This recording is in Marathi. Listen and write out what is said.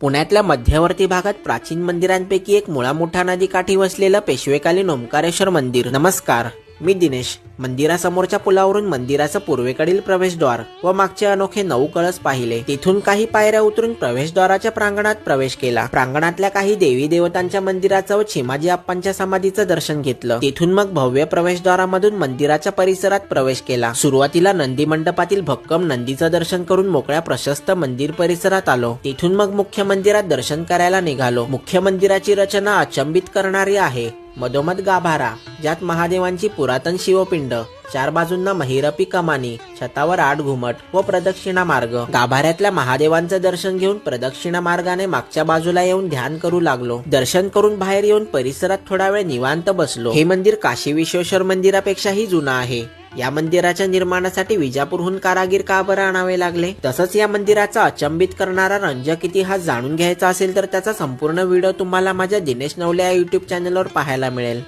पुण्यातल्या मध्यवर्ती भागात प्राचीन मंदिरांपैकी एक मुळा मोठा नदीकाठी वसलेलं पेशवेकालीन ओंकारेश्वर मंदिर. नमस्कार. मी दिनेश मंदिरासमोरच्या पुलावरून मंदिराचं पूर्वेकडील प्रवेशद्वार व मागचे अनोखे नऊ कळस पाहिले. तिथून काही पायऱ्या उतरून प्रवेशद्वाराच्या प्रांगणात प्रवेश केला. प्रांगणातल्या काही देवी देवतांच्या मंदिराचं व चिमाजी आप्पांच्या समाधीचं दर्शन घेतलं. तिथून मग भव्य प्रवेशद्वारामधून मंदिराच्या परिसरात प्रवेश केला. सुरुवातीला नंदी मंडपातील भक्कम नंदीचं दर्शन करून मोकळ्या प्रशस्त मंदिर परिसरात आलो. तिथून मग मुख्य मंदिरात दर्शन करायला निघालो. मुख्य मंदिराची रचना अचंबित करणारी आहे. मधोमध गाभारा ज्यात महादेवांची पुरातन शिवपिंड चार बाजूंना महिरपी कमानी छतावर आठ घुमट व प्रदक्षिणा मार्ग. गाभाऱ्यातल्या महादेवांचं दर्शन घेऊन प्रदक्षिणा मार्गाने मागच्या बाजूला येऊन ध्यान करू लागलो. दर्शन करून बाहेर येऊन परिसरात थोडा वेळ निवांत बसलो. हे मंदिर काशी विश्वेश्वर मंदिरापेक्षाही जुनं आहे. या मंदिराच्या निर्माणासाठी विजापूरहून कारागीर का बरं आणावे लागले? तसंच या मंदिराचा अचंबित करणारा रंजक इतिहास जाणून घ्यायचा असेल तर त्याचा संपूर्ण व्हिडिओ तुम्हाला माझ्या दिनेश नवले या युट्यूब चॅनलवर पाहायला मिळेल.